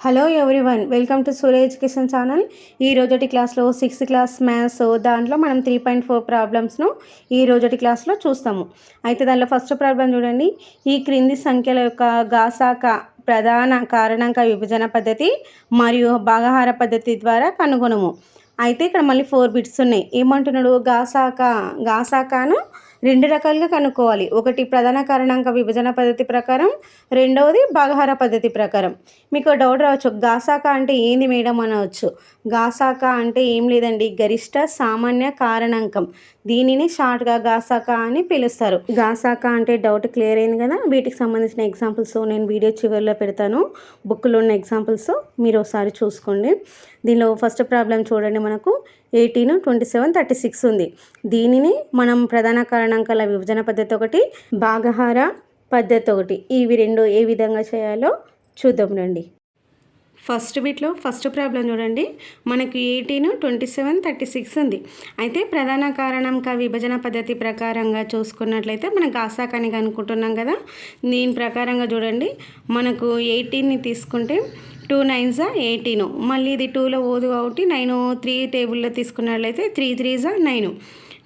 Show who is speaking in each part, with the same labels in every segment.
Speaker 1: Hello everyone welcome to Surya education channel ఈ రోజటి క్లాస్లో సిక్స్త్ క్లాస్ మ్యాథ్స్ దాంట్లో మనం త్రీ పాయింట్ ఫోర్ ప్రాబ్లమ్స్ను ఈ రోజటి క్లాస్లో చూస్తాము. అయితే దానిలో ఫస్ట్ ప్రాబ్లం చూడండి. ఈ క్రింది సంఖ్యల యొక్క గాసాక ప్రధాన కారణాంక విభజన పద్ధతి మరియు భాగాహార పద్ధతి ద్వారా కనుగొనము. అయితే ఇక్కడ మళ్ళీ ఫోర్ బిట్స్ ఉన్నాయి. ఏమంటున్నాడు? గాసాక గాసాకాను రెండు రకాలుగా కనుక్కోవాలి. ఒకటి ప్రధాన కారణాంక విభజన పద్ధతి ప్రకారం రెండవది భాగహార పద్ధతి ప్రకారం. మీకు డౌట్ రావచ్చు గాసాక అంటే ఏంది మేడం అనవచ్చు. గాసాక అంటే ఏం లేదండి గరిష్ట సామాన్య కారణాంకం. దీనిని షార్ట్గా గాసాక అని పిలుస్తారు. గాసాక అంటే డౌట్ క్లియర్ అయింది కదా? వీటికి సంబంధించిన ఎగ్జాంపుల్స్ నేను వీడియో చివరిలో పెడతాను. బుక్లో ఉన్న ఎగ్జాంపుల్స్ మీరు ఒకసారి చూసుకోండి. దీనిలో ఫస్ట్ ప్రాబ్లం చూడండి మనకు. Eighteen twenty seven thirty six ఉంది. దీనిని మనం ప్రధాన కారణాంకాల విభజన పద్ధతి ఒకటి భాగహార పద్ధతి ఒకటి. ఇవి రెండు ఏ విధంగా చేయాలో చూద్దాం రండి. ఫస్ట్ బిట్లో ఫస్ట్ ప్రాబ్లం చూడండి. మనకు eighteen twenty seven thirty six ఉంది. అయితే ప్రధాన కారణంక విభజన పద్ధతి ప్రకారంగా చూసుకున్నట్లయితే మనం గాసాకానికి అనుకుంటున్నాం కదా. దీని ప్రకారంగా చూడండి. మనకు ఎయిటీన్ని తీసుకుంటే టూ నైన్సా ఎయిటీను. మళ్ళీ ఇది టూలో ఓదు కాబట్టి నైన్ త్రీ టేబుల్లో తీసుకున్నట్లయితే త్రీ త్రీజా నైన్.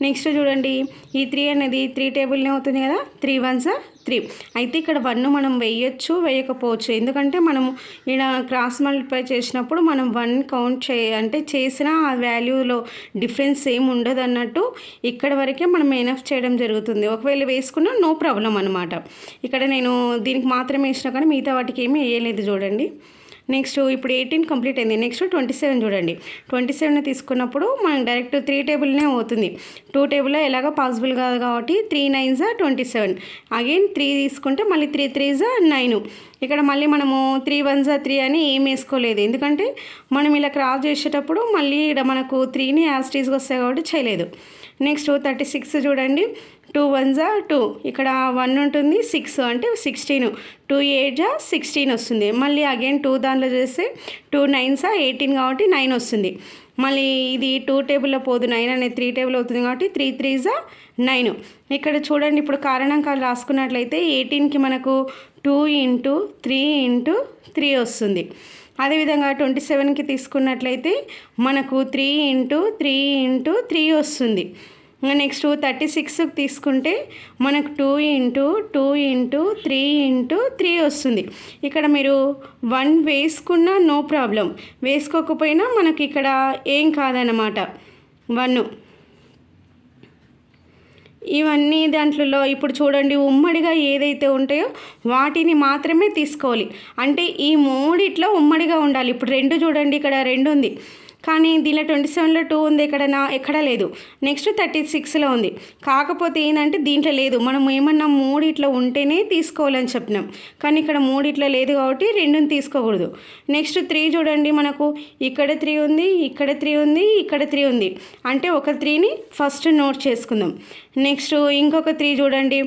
Speaker 1: నెక్స్ట్ చూడండి ఈ త్రీ అనేది త్రీ టేబుల్నే అవుతుంది కదా? త్రీ వన్సా త్రీ. అయితే ఇక్కడ వన్ మనం వేయచ్చు వేయకపోవచ్చు. ఎందుకంటే మనం ఇక్కడ క్రాస్ మల్టిప్లై చేసినప్పుడు మనం వన్ కౌంట్ చే అంటే చేసిన ఆ వాల్యూలో డిఫరెన్స్ ఏమి ఉండదు అన్నట్టు ఇక్కడ వరకే మనం ఎనఫ్ చేయడం జరుగుతుంది. ఒకవేళ వేసుకున్నా నో ప్రాబ్లం అనమాట ఇక్కడ నేను దీనికి మాత్రమే వేసినా కానీ మిగతా వాటికి ఏమీ వేయలేదు చూడండి. నెక్స్ట్ ఇప్పుడు ఎయిటీన్ కంప్లీట్ అయింది. నెక్స్ట్ ట్వంటీ సెవెన్ చూడండి. ట్వంటీ సెవెన్ తీసుకున్నప్పుడు మనం డైరెక్ట్ త్రీ టేబుల్నే అవుతుంది. టూ టేబుల్లో ఎలాగో పాసిబుల్ కాదు కాబట్టి త్రీ నైన్సా ట్వంటీ సెవెన్. అగైన్ త్రీ తీసుకుంటే మళ్ళీ త్రీ త్రీజా నైన్. ఇక్కడ మళ్ళీ మనము త్రీ వన్జా త్రీ అని ఏం వేసుకోలేదు. ఎందుకంటే మనం ఇలా క్రాస్ చేసేటప్పుడు మళ్ళీ ఇక్కడ మనకు త్రీని యాస్టీస్గా వస్తాయి కాబట్టి చేయలేదు. నెక్స్ట్ థర్టీ సిక్స్ చూడండి. టూ వన్ జా టూ. ఇక్కడ వన్ ఉంటుంది సిక్స్ అంటే సిక్స్టీన్. టూ ఎయిట్ జా సిక్స్టీన్ వస్తుంది. మళ్ళీ అగైన్ టూ దాంట్లో చేస్తే టూ నైన్సా ఎయిటీన్ కాబట్టి నైన్ వస్తుంది. మళ్ళీ ఇది టూ టేబుల్లో పోదు నైన్ అనేది త్రీ టేబుల్ అవుతుంది కాబట్టి త్రీ త్రీ జా నైన్. ఇక్కడ చూడండి ఇప్పుడు కారణాంకాలు రాసుకున్నట్లయితే ఎయిటీన్కి మనకు two into three into three వస్తుంది. అదేవిధంగా ట్వంటీ సెవెన్కి తీసుకున్నట్లయితే మనకు three into three into three వస్తుంది. నెక్స్ట్ థర్టీ సిక్స్ తీసుకుంటే మనకు two into two into three into three వస్తుంది. ఇక్కడ మీరు వన్ వేసుకున్నా నో ప్రాబ్లం. వేసుకోకపోయినా మనకి ఇక్కడ ఏం కాదనమాట వన్. ఇవన్నీ దాంట్లో ఇప్పుడు చూడండి ఉమ్మడిగా ఏదైతే ఉంటాయో వాటిని మాత్రమే తీసుకోవాలి. అంటే ఈ మూడిట్లో ఉమ్మడిగా ఉండాలి. ఇప్పుడు రెండు చూడండి ఇక్కడ రెండు ఉంది. కానీ దీనిలో ట్వంటీ సెవెన్లో టూ ఉంది ఎక్కడైనా? నా ఎక్కడ లేదు. నెక్స్ట్ థర్టీ సిక్స్లో ఉంది. కాకపోతే ఏంటంటే దీంట్లో లేదు. మనం ఏమన్నా మూడిట్లో ఉంటేనే తీసుకోవాలని చెప్పినాం. కానీ ఇక్కడ మూడిట్లో లేదు కాబట్టి రెండుని తీసుకోకూడదు. నెక్స్ట్ త్రీ చూడండి మనకు. ఇక్కడ త్రీ ఉంది ఇక్కడ త్రీ ఉంది ఇక్కడ త్రీ ఉంది. అంటే ఒక త్రీని ఫస్ట్ నోట్ చేసుకుందాం. నెక్స్ట్ ఇంకొక త్రీ చూడండి.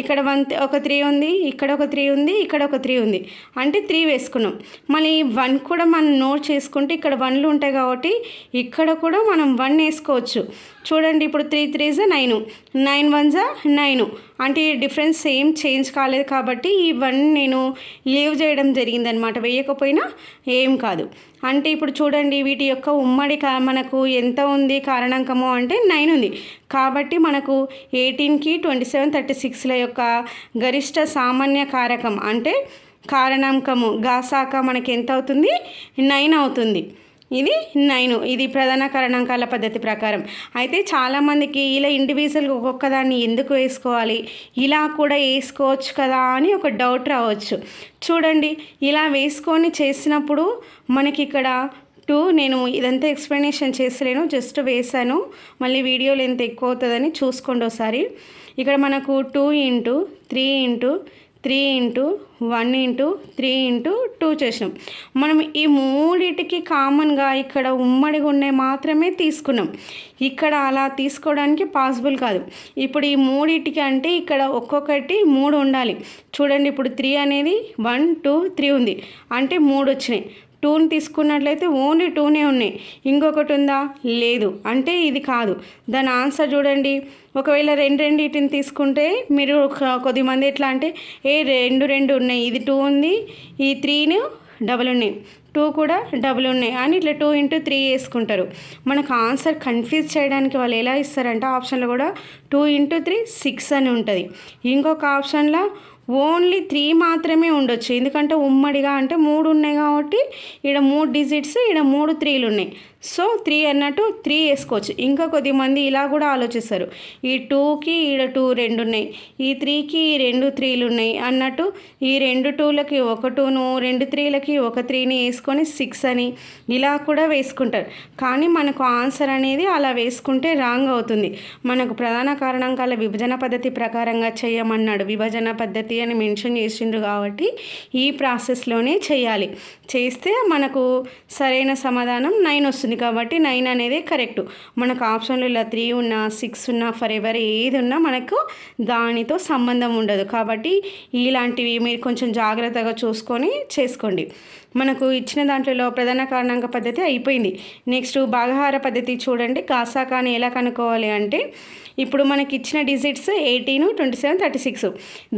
Speaker 1: ఇక్కడ వన్ ఒక త్రీ ఉంది ఇక్కడ ఒక త్రీ ఉంది ఇక్కడ ఒక త్రీ ఉంది. అంటే త్రీ వేసుకున్నాం. మళ్ళీ వన్ కూడా మనం నోట్ చేసుకుంటే ఇక్కడ వన్లు ఉంటాయి కాబట్టి ఇక్కడ కూడా మనం వన్ వేసుకోవచ్చు. చూడండి ఇప్పుడు త్రీ త్రీజా నైన్ నైన్ వన్జా నైన్ అంటే డిఫరెన్స్ ఏం చేంజ్ కాలేదు కాబట్టి ఈ వన్ నేను లీవ్ చేయడం జరిగిందనమాట వేయకపోయినా ఏం కాదు. అంటే ఇప్పుడు చూడండి వీటి యొక్క ఉమ్మడి మనకు ఎంత ఉంది కారణాంకము అంటే నైన్ ఉంది. కాబట్టి మనకు ఎయిటీన్కి ట్వంటీ సెవెన్ థర్టీ సిక్స్ల యొక్క గరిష్ట సామాన్య కారకం అంటే కారణాంకము గాసాక మనకి ఎంత అవుతుంది? నైన్ అవుతుంది. ఇది నైన్. ఇది ప్రధాన కరణాంకాల పద్ధతి ప్రకారం. అయితే చాలామందికి ఇలా ఇండివిజువల్గా ఒక్కొక్క దాన్ని ఎందుకు వేసుకోవాలి? ఇలా కూడా వేసుకోవచ్చు కదా అని ఒక డౌట్ రావచ్చు. చూడండి ఇలా వేసుకొని చేసినప్పుడు మనకి ఇక్కడ టూ నేను ఇదంతా ఎక్స్ప్లెనేషన్ చేస్తలేను జస్ట్ వేసాను మళ్ళీ వీడియో లెంత్ ఎక్కువ అవుతుందని చూసుకోండి ఒకసారి. ఇక్కడ మనకు two into three into three into one into three into two చేసినాం. మనం ఈ మూడిటికి కామన్గా ఇక్కడ ఉమ్మడిగా ఉండే మాత్రమే తీసుకున్నాం. ఇక్కడ అలా తీసుకోవడానికి పాసిబుల్ కాదు. ఇప్పుడు ఈ మూడిటికి అంటే ఇక్కడ ఒక్కొక్కటి మూడు ఉండాలి. చూడండి ఇప్పుడు త్రీ అనేది వన్ టూ త్రీ ఉంది. అంటే మూడు వచ్చినాయి. టూని తీసుకున్నట్లయితే ఓన్లీ టూనే ఉన్నాయి. ఇంకొకటి ఉందా? లేదు. అంటే ఇది కాదు. దాని ఆన్సర్ చూడండి. ఒకవేళ రెండు రెండింటిని తీసుకుంటే మీరు కొద్దిమంది ఎట్లా అంటే ఏ రెండు రెండు ఉన్నాయి. ఇది టూ ఉంది ఈ త్రీను డబల్ ఉన్నాయి. టూ కూడా డబుల్ ఉన్నాయి అని ఇట్లా టూ ఇంటూ త్రీ వేసుకుంటారు. మనకు ఆన్సర్ కన్ఫ్యూజ్ చేయడానికి వాళ్ళు ఎలా ఇస్తారంటే ఆప్షన్లో కూడా టూ ఇంటూ త్రీ సిక్స్ అని ఉంటుంది. ఇంకొక ఆప్షన్లో ఓన్లీ త్రీ మాత్రమే ఉండొచ్చు. ఎందుకంటే ఉమ్మడిగా అంటే మూడు ఉన్నాయి కాబట్టి ఇక్కడ మూడు డిజిట్స్ ఇక్కడ మూడు త్రీలు ఉన్నాయి సో త్రీ అన్నట్టు త్రీ వేసుకోవచ్చు. ఇంకా కొద్దిమంది ఇలా కూడా ఆలోచిస్తారు. ఈ టూకి ఈడ టూ రెండు ఉన్నాయి. ఈ త్రీకి రెండు త్రీలు ఉన్నాయి అన్నట్టు ఈ రెండు టూలకి ఒక టూను రెండు త్రీలకి ఒక త్రీని వేసుకొని సిక్స్ అని ఇలా కూడా వేసుకుంటారు. కానీ మనకు ఆన్సర్ అనేది అలా వేసుకుంటే రాంగ్ అవుతుంది. మనకు ప్రధాన కారణాంకాల విభజన పద్ధతి ప్రకారంగా చేయమన్నాడు. విభజన పద్ధతి అని మెన్షన్ చేసిండ్రు కాబట్టి ఈ ప్రాసెస్లోనే చేయాలి. చేస్తే మనకు సరైన సమాధానం నైన్ వస్తుంది. కాబట్టి నైన్ అనేది కరెక్ట్. మనకు ఆప్షన్లు ఇలా త్రీ ఉన్నా సిక్స్ ఉన్నా ఫర్ ఎవర్ ఏది ఉన్నా మనకు దానితో సంబంధం ఉండదు. కాబట్టి ఇలాంటివి మీరు కొంచెం జాగ్రత్తగా చూసుకొని చేసుకోండి. మనకు ఇచ్చిన దాంట్లో ప్రధాన కారణాంక పద్ధతి అయిపోయింది. నెక్స్ట్ భాగహార పద్ధతి చూడండి. కాసాకాని ఎలా కనుక్కోవాలి అంటే ఇప్పుడు మనకి ఇచ్చిన digits eighteen twenty seven thirty six.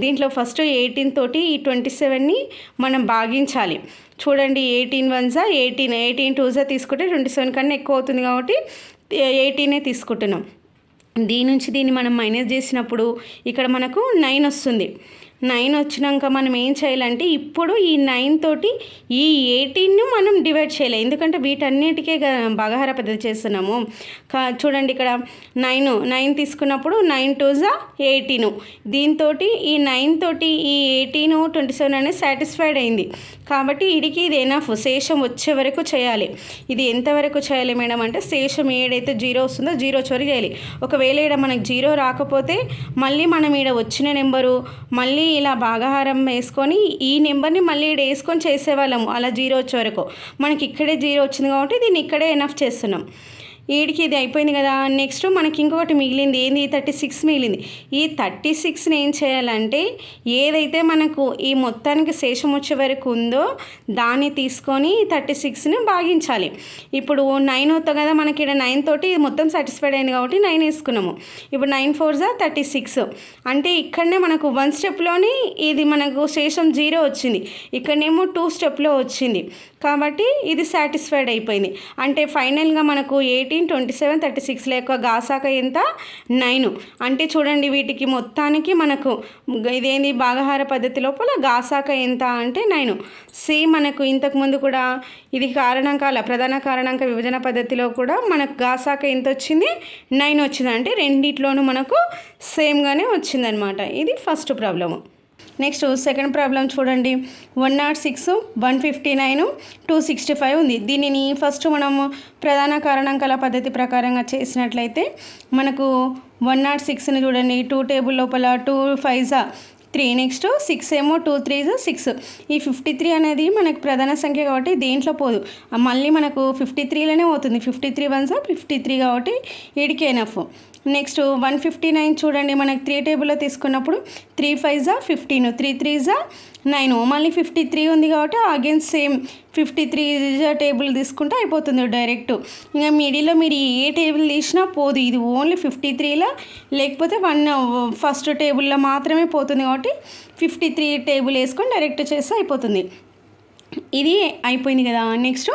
Speaker 1: దీంట్లో ఫస్ట్ ఎయిటీన్ తోటి ఈ ట్వంటీ సెవెన్ని మనం భాగించాలి. చూడండి ఎయిటీన్ వన్సా ఎయిటీన్. ఎయిటీన్ టూజా తీసుకుంటే ట్వంటీ సెవెన్ కన్నా ఎక్కువ అవుతుంది కాబట్టి ఎయిటీనే తీసుకుంటున్నాం. దీని నుంచి దీన్ని మనం మైనస్ చేసినప్పుడు ఇక్కడ మనకు నైన్ వస్తుంది. నైన్ వచ్చినాక మనం ఏం చేయాలంటే ఇప్పుడు ఈ నైన్ తోటి ఈ ఎయిటీన్ను మనం డివైడ్ చేయాలి. ఎందుకంటే వీటన్నిటికే భాగహార పద్ధతి చేస్తున్నాము. కా చూడండి ఇక్కడ నైన్ నైన్ తీసుకున్నప్పుడు నైన్ టూ జా ఎయిటీన్. దీంతో ఈ నైన్ తోటి ఈ ఎయిటీన్ ట్వంటీ సెవెన్ అనేది సాటిస్ఫైడ్ అయింది. కాబట్టి ఇడికి ఇది ఎనఫ్ శేషం వచ్చే వరకు చేయాలి. ఇది ఎంతవరకు చేయాలి మేడం అంటే శేషం ఏడైతే జీరో వస్తుందో జీరో చివరి చేయాలి. ఒకవేళ ఇక్కడ మనకు జీరో రాకపోతే మళ్ళీ మనం ఇక్కడ వచ్చిన నెంబరు మళ్ళీ ఇలా భాగాహారం వేసుకొని ఈ నెంబర్ని మళ్ళీ ఇక్కడ వేసుకొని చేసేవాళ్ళము. అలా జీరో వచ్చే వరకు. మనకి ఇక్కడే జీరో వచ్చింది కాబట్టి దీన్ని ఇక్కడే ఎనఫ్ చేస్తున్నాం. వీడికి ఇది అయిపోయింది కదా. నెక్స్ట్ మనకి ఇంకొకటి మిగిలింది. ఏంది? థర్టీ సిక్స్ మిగిలింది. ఈ థర్టీ సిక్స్ని ఏం చేయాలంటే ఏదైతే మనకు ఈ మొత్తానికి శేషం వచ్చే వరకు ఉందో దాన్ని తీసుకొని థర్టీ సిక్స్ని భాగించాలి. ఇప్పుడు నైన్ అవుతాం కదా మనకి ఇక్కడ. నైన్ తోటి మొత్తం సాటిస్ఫైడ్ అయింది కాబట్టి నైన్ వేసుకున్నాము. ఇప్పుడు నైన్ ఫోర్ జా థర్టీ సిక్స్. అంటే ఇక్కడనే మనకు వన్ స్టెప్లోని ఇది మనకు శేషం జీరో వచ్చింది. ఇక్కడనేమో టూ స్టెప్లో వచ్చింది. కాబట్టి ఇది సాటిస్ఫైడ్ అయిపోయింది. అంటే ఫైనల్గా మనకు eighteen twenty seven thirty six లేక గాసాక ఎంత? నైన్ అంటే చూడండి వీటికి మొత్తానికి మనకు ఇదేంది? భాగహార పద్ధతి లోపల గాసాక ఎంత అంటే నైన్ సేమ్ మనకు ఇంతకుముందు కూడా ఇది కారణాంకాల ప్రధాన కారణాంక విభజన పద్ధతిలో కూడా మనకు గాసాక ఎంత వచ్చింది? నైన్ వచ్చింది. అంటే రెండిట్లోనూ మనకు సేమ్గానే వచ్చిందనమాట ఇది first problem next second problem చూడండి. One naught six one fifty nine two sixty five ఉంది. దీనిని ఫస్ట్ మనము ప్రధాన కారణాంకాల పద్ధతి ప్రకారంగా చేసినట్లయితే మనకు వన్ నాట్ సిక్స్ని చూడండి. టూ టేబుల్ లోపల టూ ఫైవ్జా త్రీ నెక్స్ట్ సిక్స్ ఏమో టూ త్రీస్ సిక్స్. ఈ ఫిఫ్టీ త్రీ అనేది మనకు ప్రధాన సంఖ్య కాబట్టి దేంట్లో పోదు. మళ్ళీ మనకు ఫిఫ్టీ త్రీలోనే పోతుంది. Fifty three ones fifty three కాబట్టి ఈడికి enough next one fifty nine చూడండి. మనకి త్రీ టేబుల్లో తీసుకున్నప్పుడు త్రీ ఫైవ్ జా ఫిఫ్టీన్. త్రీ త్రీ జా నైన్ మళ్ళీ ఫిఫ్టీ త్రీ ఉంది కాబట్టి again same fifty three table తీసుకుంటే అయిపోతుంది డైరెక్ట్ ఇంకా మిడిల్లో మీరు ఏ టేబుల్ తీసినా పోదు ఇది ఓన్లీ ఫిఫ్టీ త్రీలో లేకపోతే వన్ ఫస్ట్ టేబుల్లో మాత్రమే పోతుంది కాబట్టి ఫిఫ్టీ త్రీ టేబుల్ వేసుకొని డైరెక్ట్ చేస్తే అయిపోతుంది. ఇది అయిపోయింది కదా. నెక్స్ట్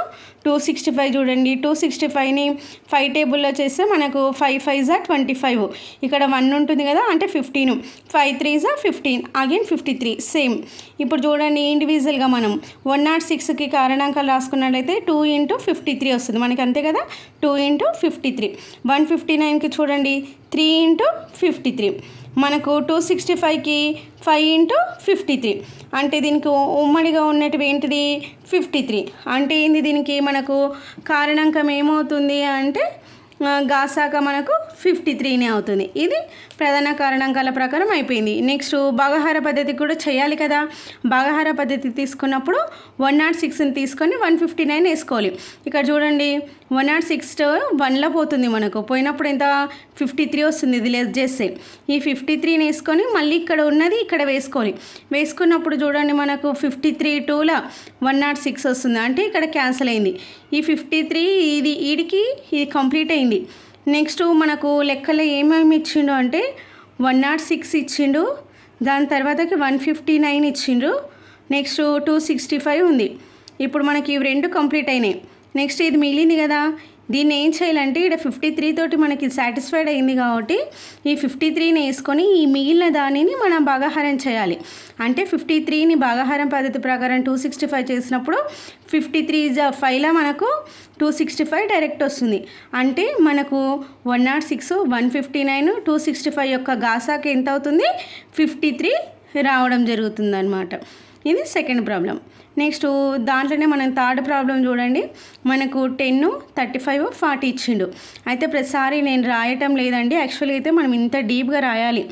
Speaker 1: టూ సిక్స్టీ ఫైవ్ చూడండి. టూ సిక్స్టీ ఫైవ్ని ఫైవ్ టేబుల్లో చేస్తే మనకు ఫైవ్ ఫైవ్ జా ట్వంటీ ఫైవ్ ఇక్కడ వన్ ఉంటుంది కదా అంటే ఫిఫ్టీన్ ఫైవ్ త్రీ జా fifteen again fifty three same ఇప్పుడు చూడండి ఇండివిజువల్గా మనం వన్ నాట్ సిక్స్కి కారణాంకాలు రాసుకున్నట్లయితే టూ ఇంటూ ఫిఫ్టీ త్రీ వస్తుంది. మనకి అంతే కదా? Two into fifty three one fifty నైన్కి చూడండి. త్రీ ఇంటూ ఫిఫ్టీ త్రీ మనకు టూ సిక్స్టీ ఫైవ్కి ఫైవ్ ఇంటూ ఫిఫ్టీ త్రీ అంటే దీనికి ఉమ్మడిగా ఉన్నటివి ఏంటిది? ఫిఫ్టీ త్రీ అంటే ఏంది దీనికి? మనకు కారణాంకం ఏమవుతుంది అంటే గాసాక మనకు ఫిఫ్టీ త్రీనే అవుతుంది. ఇది ప్రధాన కారణాంకాల ప్రకారం అయిపోయింది. నెక్స్ట్ భాగహార పద్ధతి కూడా చేయాలి కదా. భాగహార పద్ధతి తీసుకున్నప్పుడు వన్ నాట్ సిక్స్ని తీసుకొని వన్ ఫిఫ్టీ నైన్ వేసుకోవాలి. ఇక్కడ చూడండి. వన్ నాట్ సిక్స్ వన్లో పోతుంది మనకు. పోయినప్పుడు ఎంత? ఫిఫ్టీ త్రీ వస్తుంది ఇది లెస్ చేస్తే. ఈ ఫిఫ్టీ త్రీని వేసుకొని మళ్ళీ ఇక్కడ ఉన్నది ఇక్కడ వేసుకోవాలి. వేసుకున్నప్పుడు చూడండి మనకు ఫిఫ్టీ త్రీ టూలో వన్ నాట్ సిక్స్ వస్తుంది. అంటే ఇక్కడ క్యాన్సిల్ అయింది. ఈ ఫిఫ్టీ త్రీ ఇది వీడికి ఇది కంప్లీట్ అయింది. నెక్స్ట్ మనకు లెక్కలో ఏమేమి ఇచ్చిండు అంటే వన్ నాట్ సిక్స్ ఇచ్చిండు. దాని తర్వాతకి వన్ ఫిఫ్టీ నైన్ ఇచ్చిండు. నెక్స్ట్ టూ సిక్స్టీ ఫైవ్ ఉంది. ఇప్పుడు మనకి ఇవి రెండు కంప్లీట్ అయినాయి. నెక్స్ట్ ఇది మిగిలింది కదా. దీన్ని ఏం చేయాలంటే ఇక్కడ ఫిఫ్టీ త్రీ తోటి మనకి సాటిస్ఫైడ్ అయింది కాబట్టి ఈ ఫిఫ్టీ త్రీని వేసుకొని ఈ మిగిలిన దానిని మనం భాగాహారం చేయాలి. అంటే ఫిఫ్టీ త్రీని భాగాహారం పద్ధతి ప్రకారం టూ సిక్స్టీ ఫైవ్ చేసినప్పుడు ఫిఫ్టీ త్రీ జా ఫైవ్లో మనకు టూ సిక్స్టీ ఫైవ్ డైరెక్ట్ వస్తుంది. అంటే మనకు one naught six one fifty nine two sixty five యొక్క గాసాకి ఎంత అవుతుంది? ఫిఫ్టీ త్రీ రావడం జరుగుతుంది అన్నమాట ఇది సెకండ్ ప్రాబ్లం నెక్స్ట్ దాంట్లోనే మనం థర్డ్ ప్రాబ్లం చూడండి. మనకు టెన్ థర్టీ ఫైవ్ ఫార్టీ ఇచ్చిండు. అయితే ప్రతిసారి నేను రాయటం లేదండి. యాక్చువల్లీ అయితే మనం ఇంత డీప్గా రాయాలి.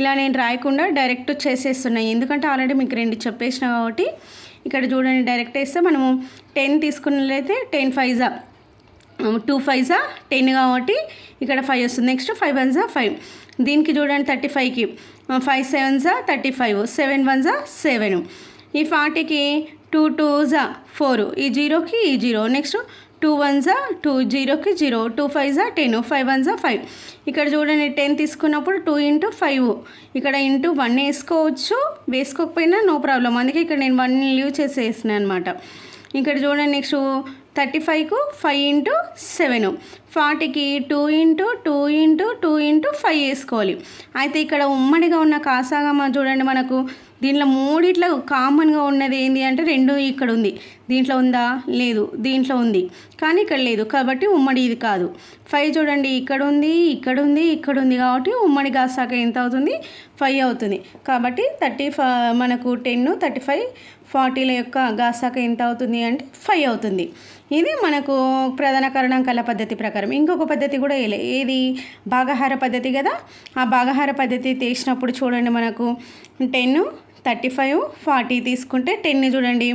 Speaker 1: ఇలా నేను రాయకుండా డైరెక్ట్ చేసేస్తున్నాయి ఎందుకంటే ఆల్రెడీ మీకు రెండు చెప్పేసిన కాబట్టి ఇక్కడ చూడండి డైరెక్ట్ వేస్తే మనము టెన్ తీసుకున్నట్లయితే టెన్ ఫైవ్జా టూ ఫైవ్జా టెన్ కాబట్టి ఇక్కడ ఫైవ్ వస్తుంది. నెక్స్ట్ ఫైవ్ వన్జా ఫైవ్ దీనికి చూడండి థర్టీ ఫైవ్కి ఫైవ్ సెవెన్జా థర్టీ ఫైవ్ సెవెన్ వన్జా సెవెన్ ఈ ఫార్టీకి టూ టూ జా ఫోర్. ఈ జీరోకి ఈ జీరో. నెక్స్ట్ టూ వన్ జా టూ జీరోకి జీరో. టూ ఫైవ్ జా టెన్. ఫైవ్ వన్ జా ఫైవ్. ఇక్కడ చూడండి టెన్ తీసుకున్నప్పుడు టూ ఇంటూ ఫైవ్. ఇక్కడ ఇంటూ వన్ వేసుకోవచ్చు. వేసుకోకపోయినా నో ప్రాబ్లం. అందుకే ఇక్కడ నేను వన్ లీవ్ చేసేసిన అనమాట ఇక్కడ చూడండి నెక్స్ట్ థర్టీ ఫైవ్కు ఫైవ్ ఇంటూ సెవెన్. ఫార్టీకి two into two into two into five వేసుకోవాలి. అయితే ఇక్కడ ఉమ్మడిగా ఉన్న కాసాగమ్మ చూడండి మనకు దీంట్లో మూడిట్లో కామన్గా ఉన్నది ఏంటి అంటే రెండు ఇక్కడ ఉంది. దీంట్లో ఉందా? లేదు. దీంట్లో ఉంది. కానీ ఇక్కడ లేదు. కాబట్టి ఉమ్మడి ఇది కాదు. ఫైవ్ చూడండి. ఇక్కడ ఉంది ఇక్కడ ఉంది ఇక్కడ ఉంది కాబట్టి ఉమ్మడి గాసాక ఎంత అవుతుంది? ఫైవ్ అవుతుంది. కాబట్టి థర్టీ మనకు టెన్ థర్టీ ఫైవ్ ఫార్టీల యొక్క గాసాక ఎంత అవుతుంది అంటే ఫైవ్ అవుతుంది. ఇది మనకు ప్రధాన కరణాంకాల పద్ధతి ప్రకారం. ఇంకొక పద్ధతి కూడా ఏది? భాగాహార పద్ధతి కదా? ఆ భాగాహార పద్ధతి తీసినప్పుడు చూడండి మనకు టెన్ థర్టీ ఫైవ్ ఫార్టీ తీసుకుంటే టెన్ని చూడండి.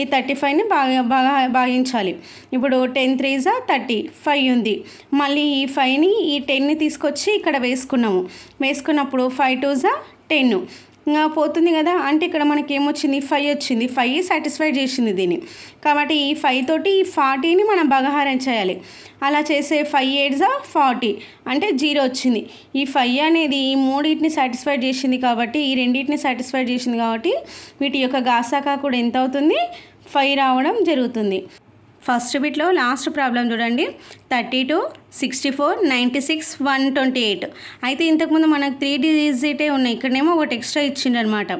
Speaker 1: ఈ థర్టీ ఫైవ్ని బాగా బాగా భాగించాలి. ఇప్పుడు టెన్ త్రీజా థర్టీ ఫైవ్ ఉంది. మళ్ళీ ఈ ఫైవ్ని ఈ టెన్ని తీసుకొచ్చి ఇక్కడ వేసుకున్నాము. వేసుకున్నప్పుడు ఫైవ్ టూజా టెన్. పోతుంది కదా? అంటే ఇక్కడ మనకి ఏమొచ్చింది? ఫైవ్ వచ్చింది. ఫైవ్ సాటిస్ఫై చేసింది దీన్ని. కాబట్టి ఈ ఫైవ్ తోటి ఈ ఫార్టీని మనం బగహారం చేయాలి. అలా చేసే ఫైవ్ ఎయిట్జా ఫార్టీ అంటే జీరో వచ్చింది. ఈ ఫైవ్ అనేది ఈ మూడింటిని సాటిస్ఫై చేసింది కాబట్టి ఈ రెండింటిని సాటిస్ఫై చేసింది కాబట్టి వీటి యొక్క గాసాకా కూడా ఎంత అవుతుంది? ఫైవ్ రావడం జరుగుతుంది. ఫస్ట్ బిట్లో లాస్ట్ ప్రాబ్లం చూడండి. Thirty two sixty four ninety six one twenty eight. అయితే ఇంతకుముందు మనకు త్రీ డిజిటే ఉన్నాయి. ఇక్కడనేమో ఒకటి ఎక్స్ట్రా ఇచ్చిండనమాట.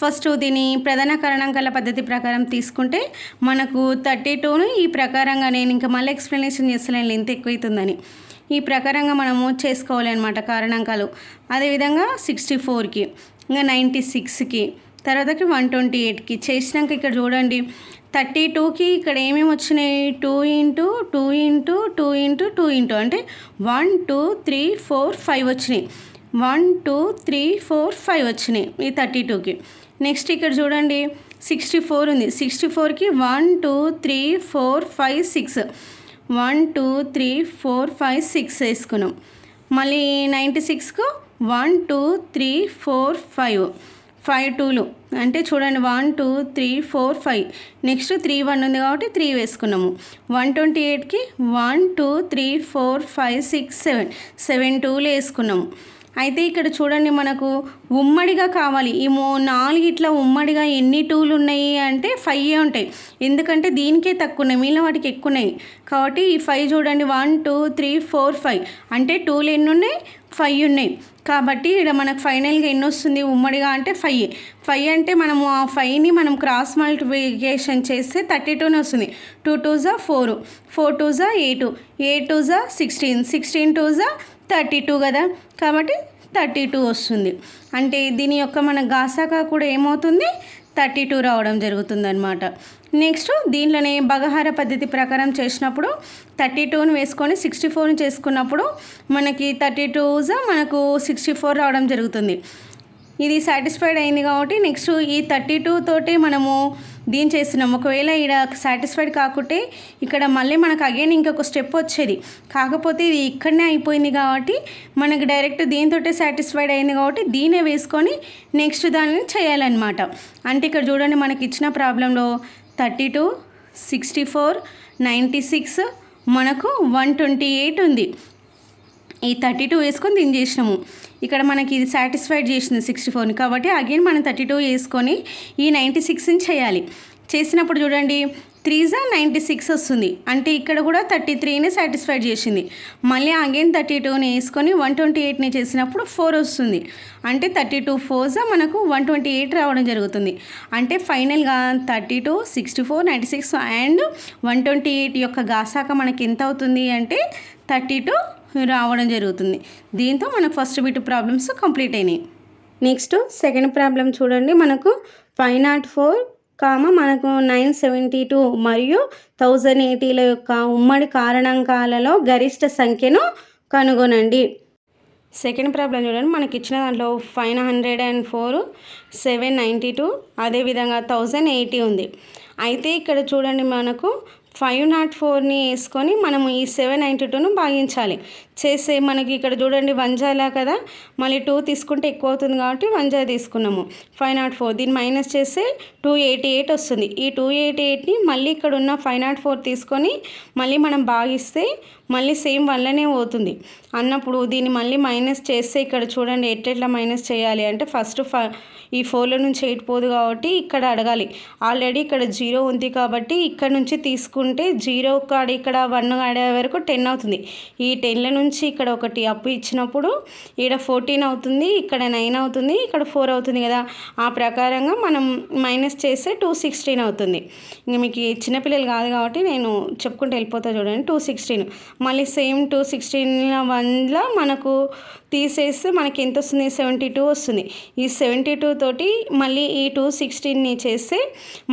Speaker 1: ఫస్ట్ దీని ప్రధాన కరణాంకాల పద్ధతి ప్రకారం తీసుకుంటే మనకు థర్టీ టూను ఈ ప్రకారంగా నేను ఇంకా మళ్ళీ ఎక్స్ప్లెనేషన్ చేస్తాను ఎంత ఎక్కువైతుందని. ఈ ప్రకారంగా మనము చేసుకోవాలి అనమాట కారణాంకాలు. అదేవిధంగా సిక్స్టీ ఫోర్కి ఇంకా నైంటీ సిక్స్కి తర్వాతకి వన్ ట్వంటీ ఎయిట్కి చేసినాక ఇక్కడ చూడండి. థర్టీ టూకి ఇక్కడ ఏమేమి వచ్చినాయి? Two into two into two into two into. అంటే one two three four five వచ్చినాయి. One two three four five వచ్చినాయి ఈ థర్టీ టూకి. నెక్స్ట్ ఇక్కడ చూడండి. సిక్స్టీ ఫోర్ ఉంది. సిక్స్టీ ఫోర్కి one two three four five six. One two three four five six వేసుకున్నాం. మళ్ళీ ninety సిక్స్కు one two three four five. Five tool. అంటే చూడండి one two three four five. Next three one ఉంది కాబట్టి three వేసుకున్నాము. One twenty ఎయిట్కి one two three four five six seven. Seven tool వేసుకున్నాము. అయితే ఇక్కడ చూడండి మనకు ఉమ్మడిగా కావాలి. ఈ మో నాలుగిట్ల ఉమ్మడిగా ఎన్ని టూలు ఉన్నాయి అంటే ఫైవ్ ఉంటాయి. ఎందుకంటే దీనికే తక్కువ ఉన్నాయి. మిగిలిన వాటికి ఎక్కువ ఉన్నాయి. కాబట్టి ఈ ఫైవ్ చూడండి one two three four five. అంటే టూలు ఎన్ని ఉన్నాయి? ఫైవ్ ఉన్నాయి. కాబట్టి ఇక్కడ మనకు ఫైనల్గా ఎన్ని వస్తుంది ఉమ్మడిగా అంటే ఫైవ్ ఫైవ్ అంటే మనము ఆ ఫైవ్ని మనం క్రాస్ మల్టిప్లికేషన్ చేస్తే థర్టీ టూనే వస్తుంది. టూ టూ జా ఫోర్ ఫోర్ టూ జా ఎయిట్ ఎయిట్ టూ జా సిక్స్టీన్ సిక్స్టీన్ టూ జా థర్టీ టూ కదా? కాబట్టి థర్టీ టూ వస్తుంది. అంటే దీని యొక్క మన గాసాక కూడా ఏమవుతుంది? థర్టీ టూ రావడం జరుగుతుంది అనమాట నెక్స్ట్ దీంట్లోనే బగహార పద్ధతి ప్రకారం చేసినప్పుడు థర్టీ టూని వేసుకొని సిక్స్టీ ఫోర్ని చేసుకున్నప్పుడు మనకి థర్టీ టూస్ మనకు సిక్స్టీ ఫోర్ రావడం జరుగుతుంది. ఇది సాటిస్ఫైడ్ అయింది కాబట్టి నెక్స్ట్ ఈ థర్టీ టూ తోటి మనము దీని చేస్తున్నాం. ఒకవేళ ఇక్కడ సాటిస్ఫైడ్ కాకుంటే ఇక్కడ మళ్ళీ మనకు అగైన్ ఇంకొక స్టెప్ వచ్చేది. కాకపోతే ఇది ఇక్కడనే అయిపోయింది కాబట్టి మనకి డైరెక్ట్ దీంతోటే సాటిస్ఫైడ్ అయింది కాబట్టి దీనే వేసుకొని నెక్స్ట్ దానిని చేయాలన్నమాట. అంటే ఇక్కడ చూడండి మనకి ఇచ్చిన ప్రాబ్లంలో thirty two sixty four ninety six మనకు వన్ ట్వంటీ ఎయిట్ ఉంది. ఈ థర్టీ టూ వేసుకొని దీన్ని చేసినాము. ఇక్కడ మనకి ఇది సాటిస్ఫైడ్ చేసింది సిక్స్టీ ఫోర్ని. కాబట్టి అగైన్ మనం థర్టీ టూ వేసుకొని ఈ నైంటీ సిక్స్ని చేయాలి. చేసినప్పుడు చూడండి త్రీ జా నైంటీ సిక్స్ వస్తుంది. అంటే ఇక్కడ కూడా థర్టీ త్రీని సాటిస్ఫైడ్ చేసింది. మళ్ళీ అగైన్ థర్టీ టూని వేసుకొని వన్ ట్వంటీ ఎయిట్ని చేసినప్పుడు ఫోర్ వస్తుంది. అంటే థర్టీ టూ ఫోర్జా మనకు వన్ ట్వంటీ ఎయిట్ రావడం జరుగుతుంది. అంటే ఫైనల్గా thirty two sixty four ninety six and one twenty eight యొక్క గాసాక మనకి ఎంత అవుతుంది అంటే థర్టీ టూ రావడం జరుగుతుంది. దీంతో మనకు ఫస్ట్ బిట్ ప్రాబ్లమ్స్ కంప్లీట్ అయినాయి. నెక్స్ట్ సెకండ్ ప్రాబ్లం చూడండి. మనకు ఫైవ్ నాట్ ఫోర్ కామ మనకు నైన్ సెవెంటీ టూ మరియు థౌజండ్ ఎయిటీల యొక్క ఉమ్మడి కారణాంకాలలో గరిష్ట సంఖ్యను కనుగొనండి. సెకండ్ ప్రాబ్లం చూడండి. మనకి ఇచ్చిన దాంట్లో five hundred and four seven ninety two అదేవిధంగా థౌజండ్ ఎయిటీ ఉంది. అయితే ఇక్కడ చూడండి మనకు ఫైవ్ నాట్ ఫోర్ని వేసుకొని మనము ఈ సెవెన్ నైంటీ టూను భాగించాలి. చేస్తే మనకి ఇక్కడ చూడండి వంజాలా కదా. మళ్ళీ టూ తీసుకుంటే ఎక్కువ అవుతుంది కాబట్టి వంజా తీసుకున్నాము. ఫైవ్ నాట్ ఫోర్ దీన్ని మైనస్ చేస్తే టూ ఎయిటీ ఎయిట్ వస్తుంది. ఈ టూ ఎయిటీ ఎయిట్ని మళ్ళీ ఇక్కడ ఉన్న ఫైవ్ నాట్ ఫోర్ తీసుకొని మళ్ళీ మనం భాగిస్తే మళ్ళీ సేమ్ వల్లనే పోతుంది. అన్నప్పుడు దీన్ని మళ్ళీ మైనస్ చేస్తే ఇక్కడ చూడండి ఎట్లెట్లా మైనస్ చేయాలి అంటే ఫస్ట్ ఫ ఈ ఫోర్లో నుంచి ఎయిట్ పోదు కాబట్టి ఇక్కడ అడగాలి. ఆల్రెడీ ఇక్కడ జీరో ఉంది కాబట్టి ఇక్కడ నుంచి తీసుకుంటే జీరో కాడ ఇక్కడ వన్ ఆడే వరకు టెన్ అవుతుంది. ఈ టెన్ల నుంచి ఇక్కడ ఒకటి అప్పు ఇచ్చినప్పుడు ఇక్కడ ఫోర్టీన్ అవుతుంది ఇక్కడ నైన్ అవుతుంది ఇక్కడ ఫోర్ అవుతుంది కదా. ఆ ప్రకారంగా మనం మైనస్ చేస్తే టూ సిక్స్టీన్ అవుతుంది. ఇంక మీకు చిన్నపిల్లలు కాదు కాబట్టి నేను చెప్పుకుంటూ వెళ్ళిపోతా చూడండి టూ సిక్స్టీన్. మళ్ళీ సేమ్ టూ సిక్స్టీన్ వన్లో మనకు తీసేస్తే మనకి ఎంత వస్తుంది? సెవెంటీ టూ వస్తుంది. ఈ సెవెంటీ టూ తోటి మళ్ళీ ఈ టూ సిక్స్టీన్ని చేస్తే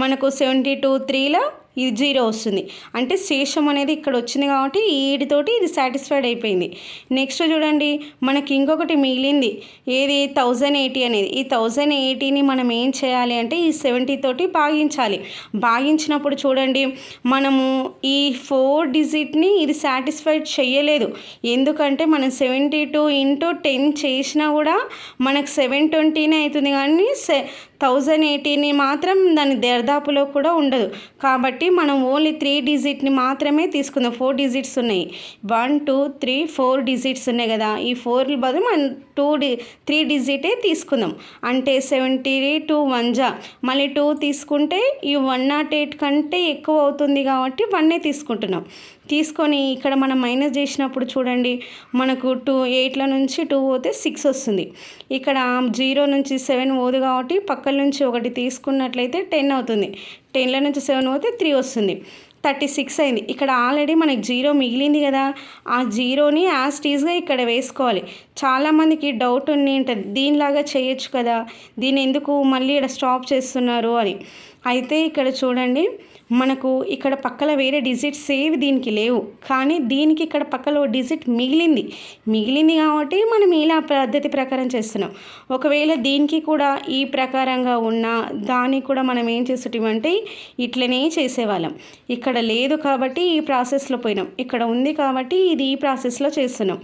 Speaker 1: మనకు సెవెంటీ టూ త్రీలో ఇది జీరో వస్తుంది. అంటే శేషం అనేది ఇక్కడ వచ్చింది కాబట్టి ఈడితోటి ఇది సాటిస్ఫైడ్ అయిపోయింది. నెక్స్ట్ చూడండి మనకి ఇంకొకటి మిగిలింది. ఏది? థౌజండ్ ఎయిటీ అనేది. ఈ థౌజండ్ ఎయిటీని మనం ఏం చేయాలి అంటే ఈ సెవెంటీ తోటి భాగించాలి. భాగించినప్పుడు చూడండి మనము ఈ ఫోర్ డిజిట్ని ఇది సాటిస్ఫైడ్ చేయలేదు. ఎందుకంటే మనం సెవెంటీ టూ ఇంటూ టెన్ చేసినా కూడా మనకు సెవెన్ ట్వంటీనే అవుతుంది. కానీ సె థౌజండ్ ఎయిటీని మాత్రం దాని దర్దాపులో కూడా ఉండదు. కాబట్టి మనం ఓన్లీ త్రీ డిజిట్ని మాత్రమే తీసుకుందాం. ఫోర్ డిజిట్స్ ఉన్నాయి. One two three four digits ఉన్నాయి కదా. ఈ ఫోర్ బదులు మనం టూ డి త్రీ డిజిటే తీసుకుందాం. అంటే సెవెంటీ టూ వన్ జా. మళ్ళీ టూ తీసుకుంటే ఈ వన్ నాట్ ఎయిట్ కంటే ఎక్కువ అవుతుంది కాబట్టి వన్నే తీసుకుంటున్నాం. తీసుకొని ఇక్కడ మనం మైనస్ చేసినప్పుడు చూడండి మనకు టూ ఎయిట్ల నుంచి టూ పోతే సిక్స్ వస్తుంది. ఇక్కడ జీరో నుంచి సెవెన్ పోదు కాబట్టి పక్కల నుంచి ఒకటి తీసుకున్నట్లయితే టెన్ అవుతుంది. టెన్ల నుంచి సెవెన్ పోతే త్రీ వస్తుంది. థర్టీ సిక్స్ అయింది. ఇక్కడ ఆల్రెడీ మనకి జీరో మిగిలింది కదా. ఆ జీరోని యాజ్ టీజ్గా ఇక్కడ వేసుకోవాలి. చాలామందికి డౌట్ ఉండి ఉంటుంది దీనిలాగా చేయొచ్చు కదా. దీన్ని ఎందుకు మళ్ళీ ఇక్కడ స్టాప్ చేస్తున్నారు అని. అయితే ఇక్కడ చూడండి మనకు ఇక్కడ పక్కల వేరే డిజిట్స్ ఏవి దీనికి లేవు. కానీ దీనికి ఇక్కడ పక్కలో డిజిట్ మిగిలింది. మిగిలింది కాబట్టి మనం ఇలా పద్ధతి ప్రకారం చేస్తున్నాం. ఒకవేళ దీనికి కూడా ఈ ప్రకారంగా ఉన్న దానికి కూడా మనం ఏం చేసేటమంటే ఇట్లనే చేసేవాళ్ళం. ఇక్కడ లేదు కాబట్టి ఈ ప్రాసెస్లో పోయినాం. ఇక్కడ ఉంది కాబట్టి ఇది ఈ ప్రాసెస్లో చేస్తున్నాం.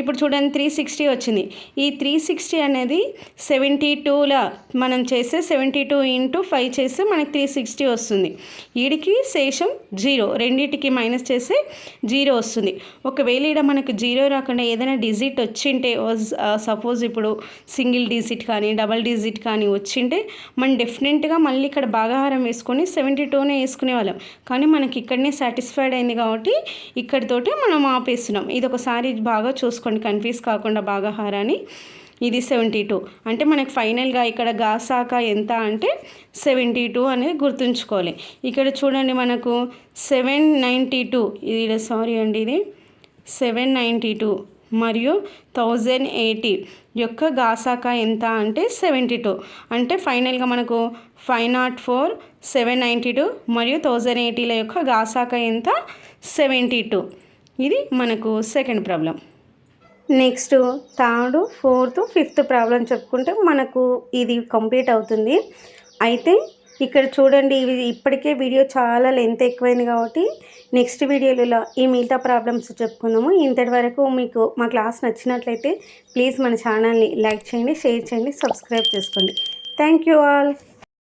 Speaker 1: ఇప్పుడు చూడండి త్రీ సిక్స్టీ వచ్చింది. ఈ త్రీ సిక్స్టీ అనేది సెవెంటీ టూలో మనం చేస్తే సెవెంటీ టూ ఇంటూ ఫైవ్ చేస్తే మనకి త్రీ సిక్స్టీ వస్తుంది. ఈ వీడికి శేషం జీరో. రెండింటికి మైనస్ చేస్తే జీరో వస్తుంది. ఒకవేళ ఇక్కడ మనకు జీరో రాకుండా ఏదైనా డిజిట్ వచ్చింటే సపోజ్ ఇప్పుడు సింగిల్ డిజిట్ కానీ డబల్ డిజిట్ కానీ వచ్చింటే మనం డెఫినెట్గా మళ్ళీ ఇక్కడ భాగాహారం వేసుకొని సెవెంటీ టూనే వేసుకునే వాళ్ళం. కానీ మనకి ఇక్కడనే సాటిస్ఫైడ్ అయింది కాబట్టి ఇక్కడితోటే మనం ఆపేస్తున్నాం. ఇది ఒకసారి బాగా చూసుకోండి. కన్ఫ్యూజ్ కాకుండా భాగాహారాన్ని. ఇది సెవెంటీ టూ. అంటే మనకి ఫైనల్గా ఇక్కడ గాసాక ఎంత అంటే సెవెంటీ టూ అనేది గుర్తుంచుకోవాలి. ఇక్కడ చూడండి మనకు సెవెన్ నైంటీ టూ. ఇది సారీ అండి ఇది. సెవెన్ నైంటీ టూ మరియు థౌజండ్ ఎయిటీ యొక్క గాసాక ఎంత అంటే సెవెంటీ టూ. అంటే ఫైనల్గా మనకు five naught four seven ninety two మరియు థౌజండ్ ఎయిటీల యొక్క గాసాక ఎంత? Seventy two. ఇది మనకు second problem. Next third fourth fifth problem చెప్పుకుంటే మనకు ఇది కంప్లీట్ అవుతుంది. అయితే ఇక్కడ చూడండి ఇవి ఇప్పటికే వీడియో చాలా లెంత్ ఎక్కువైంది కాబట్టి నెక్స్ట్ వీడియోలో ఈ మిగతా ప్రాబ్లమ్స్ చెప్పుకుందాము. ఇంతటి వరకు మీకు మా క్లాస్ నచ్చినట్లయితే ప్లీజ్ మన ఛానల్ని లైక్ చేయండి షేర్ చేయండి సబ్స్క్రైబ్ చేసుకోండి. Thank you all.